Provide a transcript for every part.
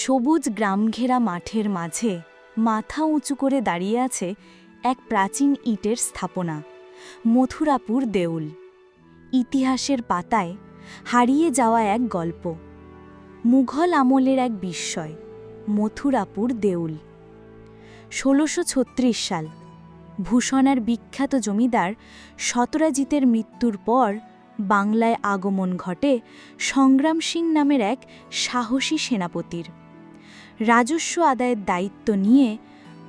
সবুজ গ্রামঘেরা মাঠের মাঝে মাথা উঁচু করে দাঁড়িয়ে আছে এক প্রাচীন ইটের স্থাপনা, মথুরাপুর দেউল। ইতিহাসের পাতায় হারিয়ে যাওয়া এক গল্প, মুঘল আমলের এক বিস্ময়, মথুরাপুর দেউল। ষোলোশো সাল, ভূষণার বিখ্যাত জমিদার সতরাজিতের মৃত্যুর পর বাংলায় আগমন ঘটে সংগ্রাম সিং নামের এক সাহসী সেনাপতির। রাজস্ব আদায়ের দায়িত্ব নিয়ে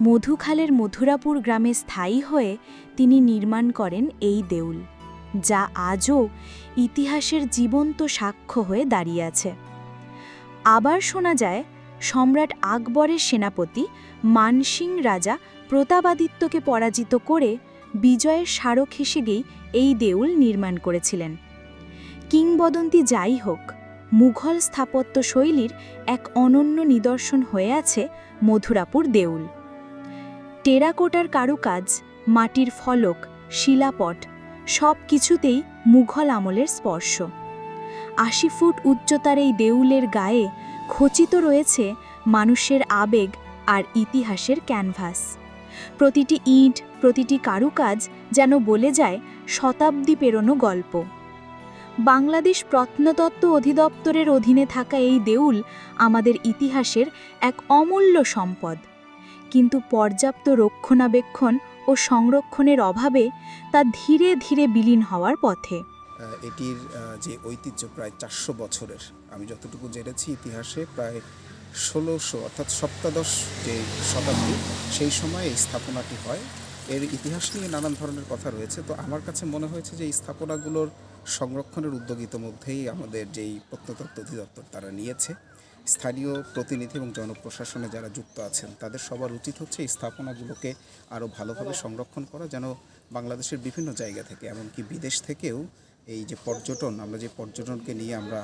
মধুখালের মধুরাপুর গ্রামে স্থায়ী হয়ে তিনি নির্মাণ করেন এই দেউল, যা আজও ইতিহাসের জীবন্ত সাক্ষ্য হয়ে দাঁড়িয়ে আছে। আবার শোনা যায়, সম্রাট আকবরের সেনাপতি মানসিং রাজা প্রতাপাদিত্যকে পরাজিত করে বিজয়ের স্মারক হিসেবেই এই দেউল নির্মাণ করেছিলেন। কিংবদন্তি যাই হোক মুঘল স্থাপত্য শৈলীর এক অনন্য নিদর্শন হয়ে আছে মধুরাপুর দেউল। টেরাকোটার কারুকাজ, মাটির ফলক, শিলাপট সব কিছুতেই মুঘল আমলের স্পর্শ। আশি ফুট উচ্চতার এই দেউলের গায়ে খচিত রয়েছে মানুষের আবেগ আর ইতিহাসের ক্যানভাস। প্রতিটি ইট, প্রতিটি কারুকাজ যেন বলে যায় শতাব্দী পেরোনো গল্প। বাংলাদেশ প্রত্নতত্ত্ব অধিদপ্তরের অধীনে থাকা এই দেউল আমাদের ইতিহাসের এক অমূল্য সম্পদ। কিন্তু পর্যাপ্ত রক্ষণাবেক্ষণ ও সংরক্ষণের অভাবে তা ধীরে ধীরে বিলীন হওয়ার পথে। এটির যে ঐতিহ্য প্রায় চারশো বছরের, আমি যতটুকু জেনেছি ইতিহাসে প্রায় ষোলোশো অর্থাৎ সপ্তাদশ যে শতাব্দী, সেই সময় এই স্থাপনাটি হয়। এর ইতিহাস নিয়ে নানান ধরনের কথা রয়েছে। তো আমার কাছে মনে হয়েছে যে এই স্থাপনাগুলোর সংরক্ষণের উদ্যোগ ইতোমধ্যেই আমাদের যেই প্রত্নতত্ত্ব অধিদপ্তর তারা নিয়েছে। স্থানীয় প্রতিনিধি এবং জনপ্রশাসনে যারা যুক্ত আছেন, তাদের সবার উচিত হচ্ছে এই স্থাপনাগুলোকে আরও ভালোভাবে সংরক্ষণ করা, যেন বাংলাদেশের বিভিন্ন জায়গা থেকে, এমনকি বিদেশ থেকেও এই যে পর্যটন, আমরা যে পর্যটনকে নিয়ে আমরা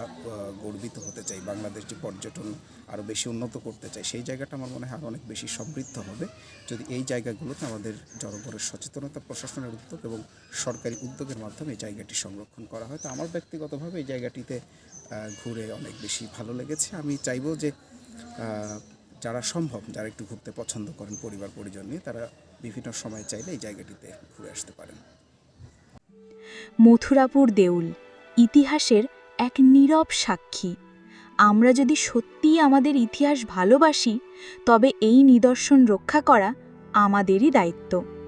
গর্বিত হতে চাই, বাংলাদেশ যে পর্যটন আরও বেশি উন্নত করতে চাই, সেই জায়গাটা আমার মনে হয় আরও অনেক বেশি সমৃদ্ধ হবে। যদি এই জায়গাগুলোতে আমাদের জনগণের সচেতনতা, প্রশাসনের উদ্যোগ এবং সরকারি উদ্যোগের মাধ্যমে এই জায়গাটি সংরক্ষণ করা হয়, তো আমার ব্যক্তিগতভাবে এই জায়গাটিতে ঘুরে অনেক বেশি ভালো লেগেছে। আমি চাইব যে যারা সম্ভব, যারা একটু ঘুরতে পছন্দ করেন পরিবার পরিজন নিয়ে, তারা বিভিন্ন সময় চাইলে এই জায়গাটিতে ঘুরে আসতে পারেন। মথুরাপুর দেউল, ইতিহাসের এক নীরব সাক্ষী। আমরা যদি সত্যিই আমাদের ইতিহাস ভালোবাসি, তবে এই নিদর্শন রক্ষা করা আমাদেরই দায়িত্ব।